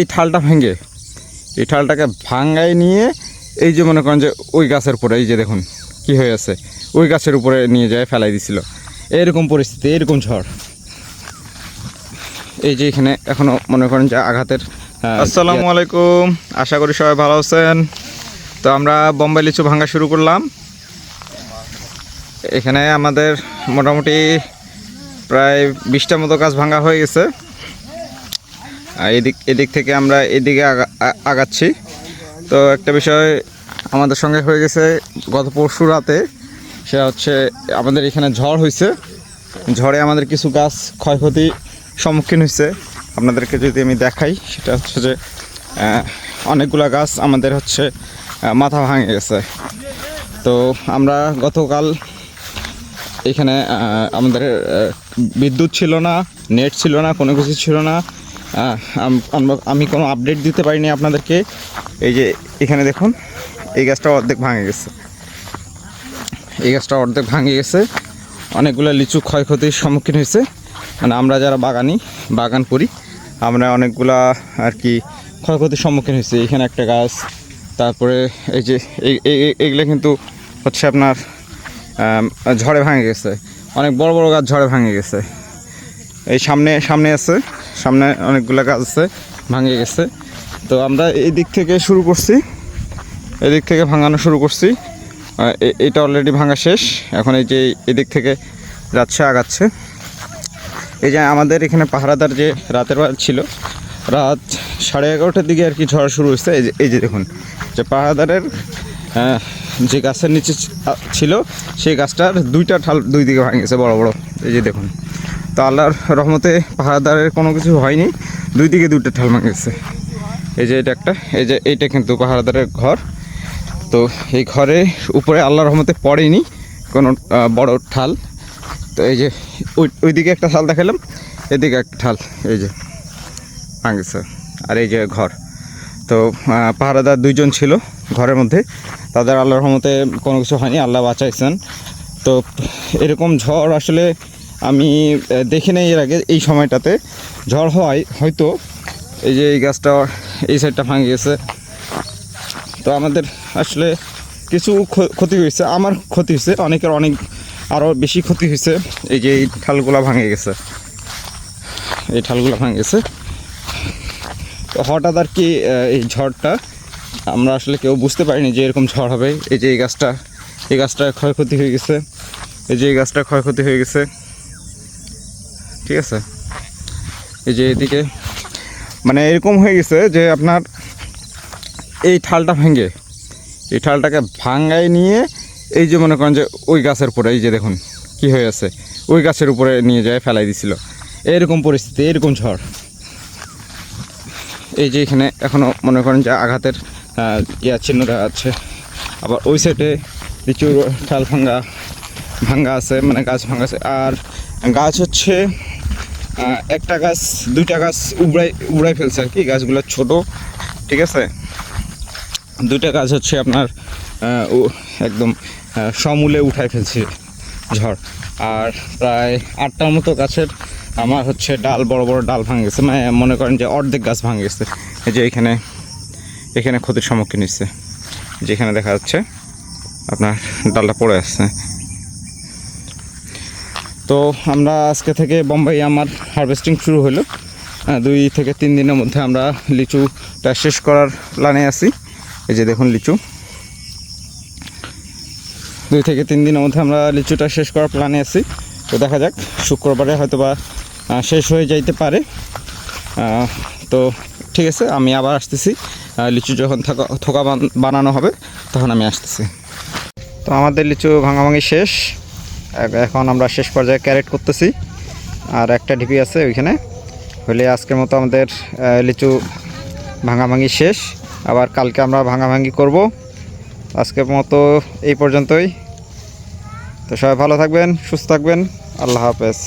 এই ঠালটা ভেঙে এই ঠালটাকে ভাঙ্গায় নিয়ে এই যে মনে করেন যে ওই গাছের উপরে এই যে দেখুন কি হয়ে আছে ওই গাছের উপরে নিয়ে যায় ফেলাই দিছিল। এরকম পরিস্থিতি এরকম ঝড়। এই যে এখানে এখনও মনে করেন যে আঘাতের আসসালামু আলাইকুম। আশা করি সবাই ভালো আছেন। তো আমরা বোম্বাই লিচু ভাঙা শুরু করলাম। এখানে আমাদের মোটামুটি প্রায় বিশটা মতো গাছ ভাঙা হয়ে গেছে। এদিক এদিক থেকে আমরা এদিকে আগাচ্ছি। তো একটা বিষয় আমাদের সঙ্গে হয়ে গেছে, গত পরশু রাতে সেটা হচ্ছে আমাদের এখানে ঝড় হয়েছে ঝড়ে আমাদের কিছু গাছ ক্ষয়ক্ষতি সম্মুখীন হয়েছে আপনাদেরকে যদি আমি দেখাই, সেটা হচ্ছে যে অনেকগুলা গাছ আমাদের হচ্ছে মাথা ভাঙে গেছে। তো আমরা গতকাল এখানে আমাদের বিদ্যুৎ ছিল না, নেট ছিল না, কোনো কিছু ছিল না। আম- কোনো আপডেট দিতে পারিনি আপনাদেরকে। এই যে এখানে দেখুন, এই গাছটা অর্ধেক ভাঙে গেছে। এই গাছটা অর্ধেক ভাঙে গেছে। অনেকগুলো লিচু ক্ষয়ক্ষতির সম্মুখীন হয়েছে। মানে আমরা যারা বাগানি, বাগান করি, আমরা অনেকগুলা আর কি ক্ষয়ক্ষতির সম্মুখীন হয়েছে। এখানে একটা গাছ, তারপরে এই যে এই- এই- এই- এইগুলো কিন্তু হচ্ছে আপনার ঝড়ে ভাঙে গেছে। অনেক বড় বড় গাছ ঝড়ে ভাঙে গেছে। এই সামনে সামনে আছে। সামনে অনেকগুলো গাছ আছে, ভাঙে গেছে। তো আমরা এই দিক থেকে শুরু করছি। এদিক থেকে ভাঙানো শুরু করছি। এটা অলরেডি ভাঙা শেষ। এখন এই যে এদিক থেকে যাচ্ছে আগাচ্ছে। এই যে আমাদের এখানে পাহারাদার যে রাতের বেলা ছিল, রাত সাড়ে এগারোটার দিকে আর কি ঝড় শুরু হয়েছে। এই যে এই যে দেখুন, যে পাহারাদারের যে গাছের নিচে ছিল, সেই গাছটার দুইটা ঠাল দুই দিকে ভাঙে গেছে, বড় বড়। এই যে দেখুন তো আল্লাহর রহমতে পাহারাদারের কোনো কিছু হয়নি। দুই দিকে দুটো ঠাল গেছে এই যে এটা একটা, এই যে এইটা কিন্তু পাহারাদারের ঘর। তো এই ঘরে উপরে আল্লাহর রহমতে পড়েনি কোনো বড় ঠাল। তো এই যে ওই, ওইদিকে একটা ঠাল দেখালাম, এদিকে একটা ঠাল, এই যে ভাঙেছে। আর এই যে ঘর। তো পাহারাদার দুইজন ছিল ঘরের মধ্যে। তাদের আল্লাহর রহমতে কোনো কিছু হয়নি, আল্লাহ বাঁচাইছেন। তো এরকম ঝড় আসলে আমি দেখি নাই এর আগে এই সময়টাতে। ঝড় হওয়ায় হয়তো। এই যে এই গাছটা এই সাইডটা ভাঙে গেছে। তো আমাদের আসলে কিছু ক্ষতি হয়েছে। আমার ক্ষতি হয়েছে, অনেকের অনেক আরও বেশি ক্ষতি হয়েছে। এই যে এই ঠালগুলা ভাঙে গেছে। এই ঠালগুলা ভাঙে গেছে। তো হঠাৎ আর কি এই ঝড়টা আমরা আসলে কেউ বুঝতে পারিনি যে এরকম ঝড় হবে। এই যে এই গাছটা এই গাছটা ক্ষয়ক্ষতি হয়ে গেছে। এই যে এই গাছটা ক্ষয়ক্ষতি হয়ে গেছে। ঠিক আছে? এই যে এদিকে মানে এরকম হয়ে গেছে যে আপনার এই ঠালটা ভেঙে, এই ঠালটাকে ভাঙ্গায় নিয়ে এই যে মনে করেন যে ওই গাছের উপরে, এই যে দেখুন কি হয়ে আছে, ওই গাছের উপরে নিয়ে যায়, ফেলাই দিছিল। এরকম পরিস্থিতি, এরকম ঝড়। এই যে এখানে এখনও মনে করেন যে আঘাতের ইয়া চিহ্ন দেখা যাচ্ছে আবার ওই সাইডে লিচুর ঠাল ভাঙ্গা ভাঙ্গা আছে মানে গাছ ভাঙ্গা আছে। আর গাছ হচ্ছে একটা গাছ, দুইটা গাছ উবড়াই উবড়াই ফেলছে আর কি। গাছগুলো ছোট, ঠিক আছে? দুইটা গাছ হচ্ছে আপনার একদম সমূলে উঠায় ফেলছে ঝড়। আর প্রায় আটটার মতো গাছের আমার হচ্ছে ডাল, বড় বড় ডাল ভাঙে গেছে। মানে মনে করেন যে অর্ধেক গাছ ভাঙে গেছে। এই যে এখানে এখানে ক্ষতির সম্মুখীন হচ্ছে যেখানে দেখা যাচ্ছে আপনার ডালটা পড়ে আসছে তো আমরা আজকে থেকে বোম্বাই আমার হারভেস্টিং শুরু হলো। দুই থেকে তিন দিনের মধ্যে আমরা লিচুটা শেষ করার প্ল্যানে আছি। এই যে দেখুন লিচু। দুই থেকে তিন দিনের মধ্যে আমরা লিচুটা শেষ করার প্ল্যানে আছি। তো দেখা যাক, শুক্রবারে হয়তো বা শেষ হয়ে যাইতে পারে। তো ঠিক আছে, আমি আবার আসতেছি। লিচু যখন থাকা, থোকা বানানো হবে, তখন আমি আসতেছি। তো আমাদের লিচু ভাঙাভাঙি শেষ। এখন আমরা শেষ পর্যায়ে ক্যারেট করতেছি। আর একটা ঢিপি আছে ওইখানে। হলে আজকের মতো আমাদের লিচু ভাঙাভাঙি শেষ। আবার কালকে আমরা ভাঙাভাঙি করব। আজকের মতো এই পর্যন্তই। তো সবাই ভালো থাকবেন, সুস্থ থাকবেন। আল্লাহ হাফেজ।